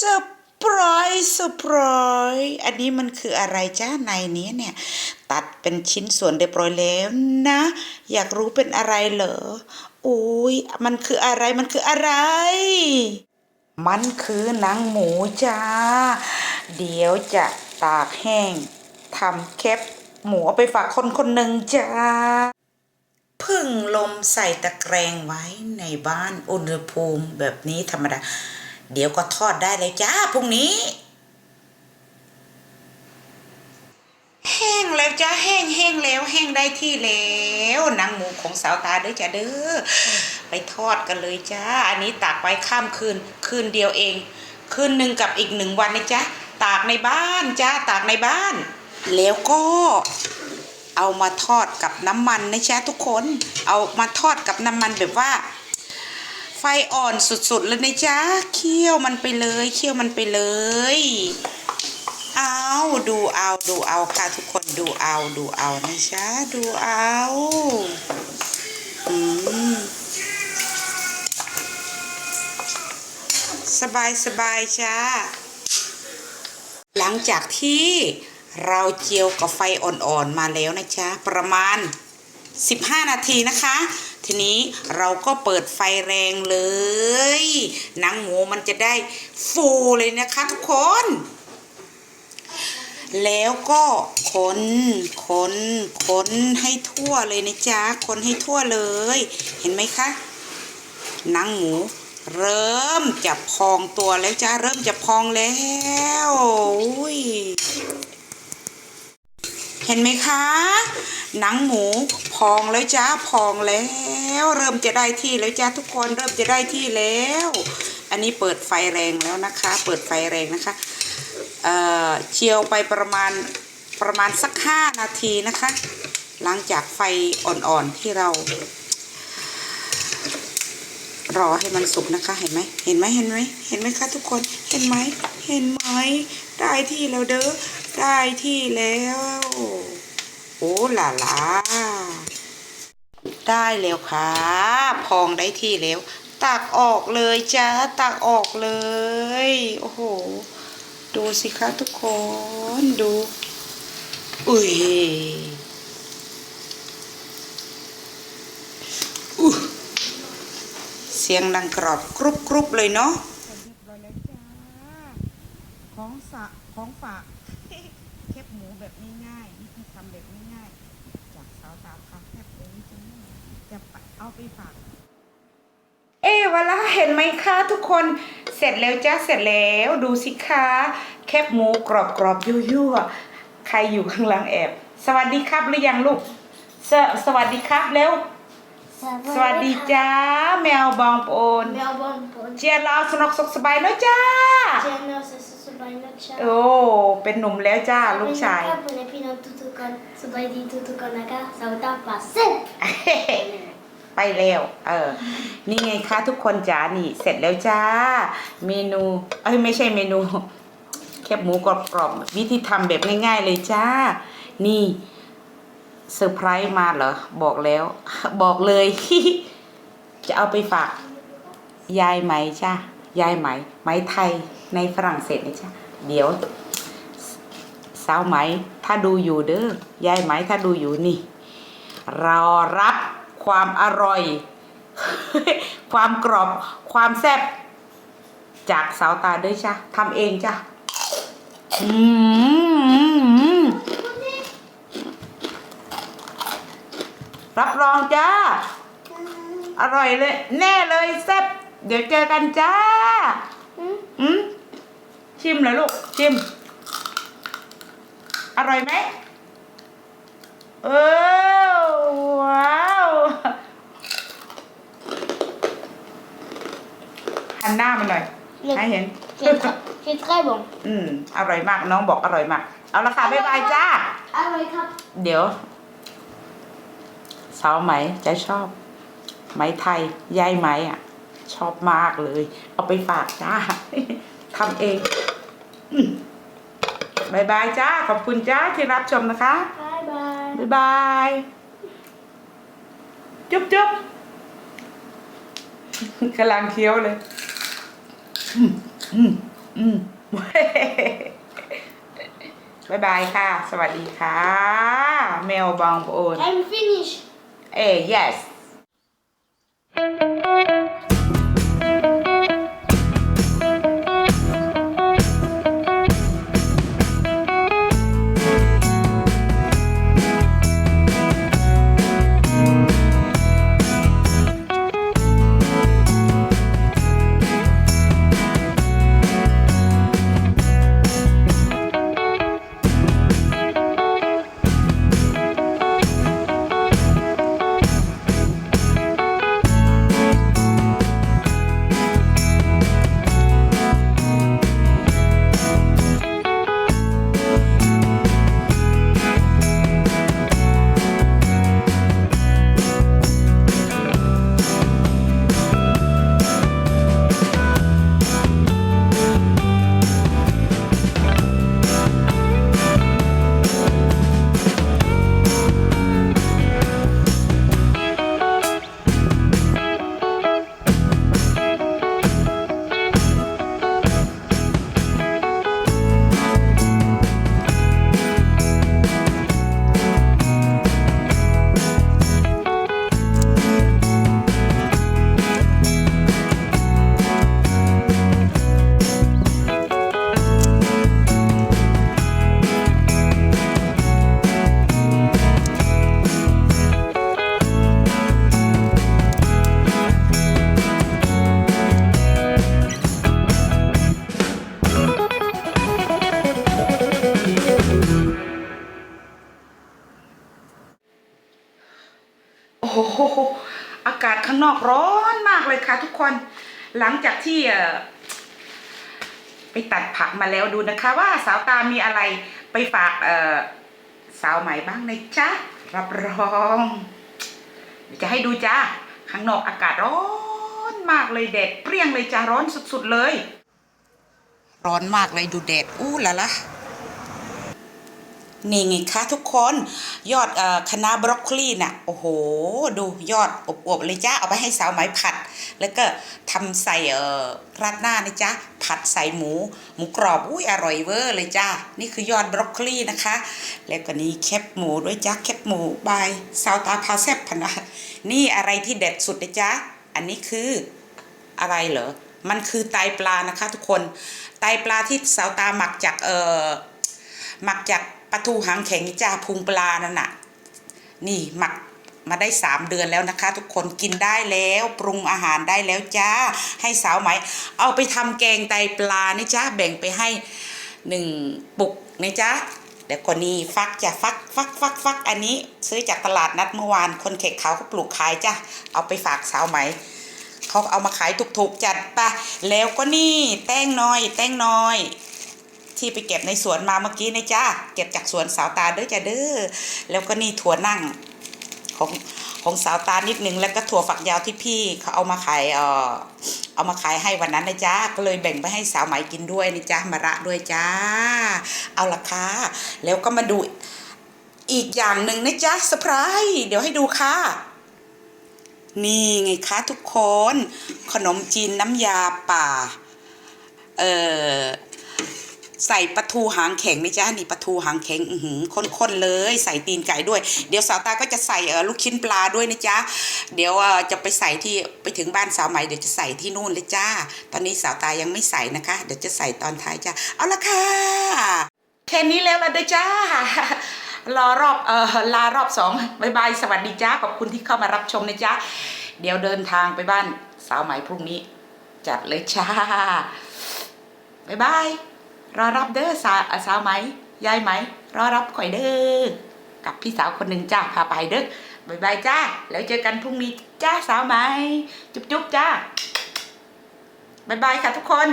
เซอร์ไพรส์เซอร์ไพรส์อันนี้มันคืออะไรจ้าในนี้เนี่ย ตัดเป็นชิ้นส่วนเรียบร้อยแล้วนะ อยากรู้เป็นอะไรเหรออุ้ยมันคืออะไรมันคืออะไร มันคือหนังหมูจ้า เดี๋ยวจะตากแห้งทำแคปหมูเอาไปฝากคนคนหนึ่งจ้าพึ่งลมใส่ตะแกรงไว้ในบ้านอุณหภูมิแบบนี้ธรรมดา เดี๋ยวก็ทอดได้เลยจ้าพรุ่งนี้ แห้งแล้วจ้าแห้งแห้งแล้วแห้งได้ที่แล้วนังหมูของสาวตาเด้อจ้าเด้อไปทอดกันเลยจ้า อันนี้ตากไว้ข้ามคืน คืนเดียวเอง คืนหนึ่งกับอีกหนึ่งวันนะจ๊ะตากในบ้านจ้าตากในบ้าน แล้วก็เอามาทอดกับน้ำมันนะจ๊ะทุกคน เอามาทอดกับน้ำมันแบบว่า ไฟอ่อนสุดๆเลยนะจ๊ะเคี่ยวมันไปเลยเคี่ยวมันไปเลย เอาดูเอาดูเอาค่ะทุกคนดูเอาดูเอานะจ๊ะดูเอาอืมสบายสบายจ้า หลังจากที่เราเจียวกับไฟอ่อนๆมาแล้วนะจ๊ะประมาณ 15 นาทีนะคะ ทีนี้เราก็เปิดไฟแรงเลย หนังหมูมันจะได้ฟูเลยนะคะทุกคน แล้วก็คนคนคนให้ทั่วเลยนะจ๊ะ คนให้ทั่วเลย เห็นไหมคะ หนังหมูเริ่มจะพองตัวแล้วจ้าเริ่มจะพองแล้วอุ้ย เห็นไหมคะ หนังหมูพองแล้วจ้าพองแล้ว เริ่มจะได้ที่แล้วจ้าทุกคนเริ่มจะได้ที่แล้ว อันนี้เปิดไฟแรงแล้วนะคะ เปิดไฟแรงนะคะเอ่อเจียวไปประมาณประมาณสักห้านาทีนะคะ หลังจากไฟอ่อนๆที่เรา รอให้มันสุกนะคะ เห็นไหมเห็นไหมเห็นไหมเห็นไหมคะทุกคนเห็นไหมเห็นไหมได้ที่แล้วเด้อ ได้ที่แล้ว โอ้ล่ะล่ะได้แล้วค่ะพองได้ที่แล้ว ตักออกเลยจ้าตักออกเลย โอ้โห ดูสิคะทุกคนดู อุ้ยอุ๊ยเสียงดังกรอบกรุบกรุบเลยเนาะของสะของฝาก แคบหมูแบบง่ายๆวิธีทำแบบง่ายๆจากสาวตาพาแคบเลยจ้าจะไปเอาไปฝาก เอ๊ะเวลาเห็นไหมคะทุกคนเสร็จแล้วจ้าเสร็จแล้วดูสิคะแคบหมูกรอบกรอบๆยั่วๆใครอยู่ข้างหลังแอบ สวัสดีครับหรือยังลูกสสวัสดีครับเร็วสวัสดีจ้าแมวบองโปน Melbourne på เจียรอสนุกสุขสบายเนาะจ้า Tjena, så så så bara något så. โอ้เป็นหนุ่มแล้วจ้าลูกชาย På när pino tutukan, så bara di tutukan naga, så utan pass. ไปแล้วเออนี่ไงคะทุกคนจ๋านี่เสร็จแล้วจ้า เมนูเอ้ยไม่ใช่เมนูแคบหมูกรอบๆวิธีทำแบบง่ายๆเลยจ้า นี่เซอร์ไพรส์มาเหรอ บอกแล้ว บอกเลย จะเอาไปฝากยายไหมจ้า ยายไหม ไหมไทยในฝรั่งเศสนะจ้าเดี๋ยว สาวไหม ถ้าดูอยู่เด้อยายไหมถ้าดูอยู่นี่ รอรับความอร่อย ความกรอบความแซ่บจากสาวตาด้วยจ้ะทำเองจ้ะอืมรับรองจ้า อร่อยเลย แน่เลยแซ่บ เดี๋ยวเจอกันจ้า อืมชิมเหรอลูก ชิม อร่อยไหมเออว้าวหันหน้ามาหน่อย ให้เห็น C'est tr- c'est très bon. อืม อร่อยมาก น้องบอกอร่อยมาก เอาละค่ะ บ๊ายบายจ้า Ah ouais, grave. เดี๋ยว สาวไหมจะชอบ ไหมไทยยายไหมอะ ชอบมากเลย เอาไปฝากจ้าทำเองอืมบายบายจ้า ขอบคุณจ้าที่รับชมนะคะ Bye bye. บ๊ายบาย จุ๊บจุ๊บกำลังเคี้ยวเลย อืมอืมอืมบายบายค่ะ สวัสดีค่ะ แมวบางโอน I'm finished. เอ้ yes โอ้โหอากาศข้างนอกร้อนมากเลยค่ะทุกคน หลังจากที่ไปตัดผักมาแล้วดูนะคะ ว่าสาวตามีอะไรไปฝากเสาวใหม่บ้างนะจ๊ะรับรองจะให้ดูจ้าข้างนอกอากาศร้อนมากเลยแดดเปรี้ยงเลยจ้าร้อนสุดๆเลย ร้อนมากเลยดูแดดอู้ละละ นี่ไงคะทุกคนยอดเอ่อคะบรอกโคลีน่ะโอ้โห ดูยอดอบๆเลยจ้าเอาไปให้สาวไหมผัด แล้วก็ทำใส่ราดหน้านะจ๊ะผัดใส่หมู หมูกรอบอุ้ยอร่อยเวอร์เลยจ้านี่คือยอดบรอกโคลีนะคะ แล้วก็นี่แคบหมูด้วยจ้าแคบหมูบายสาวตาพาแซบพนะนี่อะไรที่เด็ดสุดนะจ๊ะอันนี้คืออะไรเหรอมันคือไตปลานะคะ ทุกคนไตปลาที่สาวตาหมักจากเอ่อหมักจาก ปลาทูหางแข็งนี่จ้าพุงปลานั่นน่ะ นี่หมักมาได้สามเดือนแล้วนะคะ ทุกคนกินได้แล้วปรุงอาหารได้แล้วจ้า ให้สาวไหม เอาไปทำแกงไตปลานี่จ้าแบ่งไปให้หนึ่งปุกนี่จ้าเดี๋ยวก่อนนี้ฟักจะฟักฟักฟักฟักอันนี้ ซื้อจากตลาดนัดเมื่อวานคนเขกเขาก็ปลูกขายจ้าเอาไปฝากสาวไหมเขาเอามาขายถูกๆจัดปะแล้วก็นี่แต้งน้อย แต้งน้อย ที่ไปเก็บในสวนมาเมื่อกี้นะจ้าเก็บจากสวนสาวตาเด้อจ้าเด้อแล้วก็นี่ถั่วนั่งของของสาวตานิดนึงแล้วก็ถั่วฝักยาวที่พี่เขาเอามาขายเออเอามาขายให้วันนั้นนะจ้าก็เลยแบ่งไปให้สาวไหมกินด้วยนะจ้ามาระด้วยจ้า เอาละค่ะแล้วก็มาดูอีกอย่างหนึ่งนะจ๊ะเซอร์ไพรส์เดี๋ยวให้ดูค่ะ นี่ไงคะทุกคน ขนมจีนน้ำยาป่า เอ่อ ใส่ปลาทูหางแข็งนะจ๊ะนี่ปลาทูหางแข็งอือหือข้นๆเลย ใส่ตีนไก่ด้วย เดี๋ยวสาวตาก็จะใส่ลูกชิ้นปลาด้วยนะจ๊ะเดี๋ยวจะไปใส่ที่ไปถึงบ้านสาวใหม่เดี๋ยวจะใส่ที่นู่นเลยจ้า ตอนนี้สาวตายังไม่ใส่นะคะ เดี๋ยวจะใส่ตอนท้ายจ้าเอาละค่ะแค่นี้แล้วละเด้อจ้ารอรอบเออลารอบสองบายบายสวัสดีจ้าขอบคุณที่เข้ามารับชมนะจ๊ะเดี๋ยวเดินทางไปบ้านสาวใหม่พรุ่งนี้ จัดเลยจ้าบายบาย รอรับเด้อสาสาวไหมยายไหม รอรับข่อยเด้อกับพี่สาวคนหนึ่งจ้าพาไปเด้อบายบายจ้า แล้วเจอกันพรุ่งนี้จ้าสาวไหม จุ๊บจุ๊บจ้าบายบายค่ะทุกคน